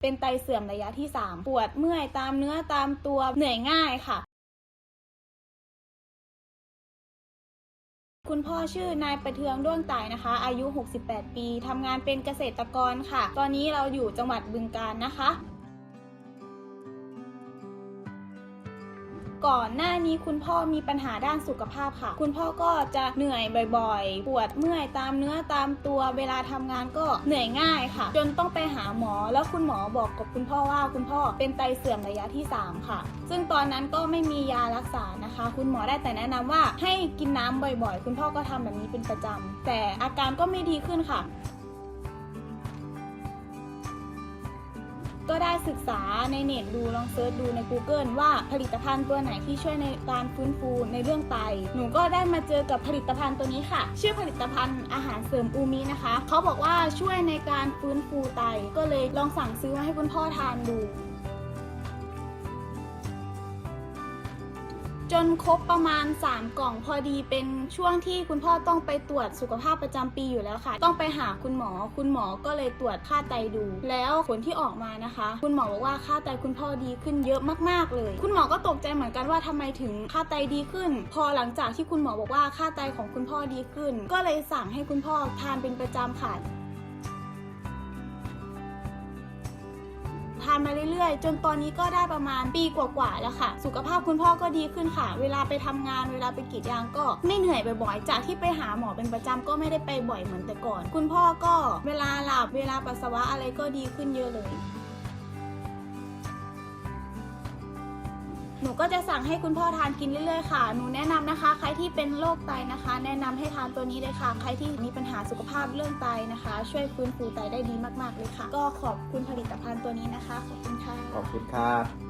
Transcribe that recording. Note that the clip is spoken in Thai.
เป็นไตเสื่อมระยะที่ 3 ปวดเมื่อยตามเนื้อตามตัวเหนื่อยง่ายค่ะ คุณพ่อชื่อนายประเทืองด้วงตายนะคะ อายุ 68 ปีทำงานเป็นเกษตรกรค่ะ ตอนนี้เราอยู่จังหวัดบึงกาฬนะคะ ก่อนหน้านี้คุณพ่อมีปัญหาด้านสุขภาพค่ะ คุณพ่อก็จะเหนื่อยบ่อยๆ ปวดเมื่อยตามเนื้อตามตัวเวลาทำงานก็เหนื่อยง่ายค่ะ จนต้องไปหาหมอแล้วคุณหมอบอกกับคุณพ่อว่าคุณพ่อเป็นไตเสื่อมระยะที่ 3 ค่ะ ซึ่งตอนนั้นก็ไม่มียารักษานะคะ คุณหมอได้แต่แนะนำว่าให้กินน้ำบ่อยๆ คุณพ่อก็ทำแบบนี้เป็นประจำแต่อาการก็ไม่ดีขึ้นค่ะ ก็ได้ศึกษาในเน็ตดูลองเซิร์ชดูใน Google ว่าผลิตภัณฑ์ตัวไหนที่ช่วยในการฟื้นฟูในเรื่องไต หนูก็ได้มาเจอกับผลิตภัณฑ์ตัวนี้ค่ะ ชื่อผลิตภัณฑ์อาหารเสริมอูมินะคะ เขาบอกว่าช่วยในการฟื้นฟูไต ก็เลยลองสั่งซื้อมาให้คุณพ่อทานดู จนครบประมาณ 3 กล่องพอดีเป็นช่วงที่คุณพ่อต้องไปตรวจสุขภาพประจำปีอยู่แล้วค่ะ ต้องไปหาคุณหมอ คุณหมอก็เลยตรวจค่าไตดู แล้วผลที่ออกมานะคะ คุณหมอบอกว่าค่าไตคุณพ่อดีขึ้นเยอะมากๆเลย คุณหมอก็ตกใจเหมือนกันว่าทำไมถึงค่าไตดีขึ้น พอหลังจากที่คุณหมอบอกว่าค่าไตของคุณพ่อดีขึ้น ก็เลยสั่งให้คุณพ่อทานเป็นประจำค่ะ ทานมาเรื่อยๆ จนตอนนี้ก็ได้ประมาณปีกว่าๆแล้วค่ะ สุขภาพคุณพ่อก็ดีขึ้นค่ะ เวลาไปทำงานเวลาไปกรีดยางก็ไม่เหนื่อยบ่อยๆ จากที่ไปหาหมอเป็นประจำก็ไม่ได้ไปบ่อยเหมือนแต่ก่อน คุณพ่อก็เวลาหลับเวลาปัสสาวะอะไรก็ดีขึ้นเยอะเลย หนูก็จะสั่งให้คุณพ่อทานกินเรื่อยๆค่ะ หนูแนะนำนะคะ ใครที่เป็นโรคไตนะคะ แนะนำให้ทานตัวนี้เลยค่ะ ใครที่มีปัญหาสุขภาพเรื่องไตนะคะ ช่วยฟื้นฟูไตได้ดีมากๆเลยค่ะ ก็ขอบคุณผลิตภัณฑ์ตัวนี้นะคะ ขอบคุณค่ะ ขอบคุณครับ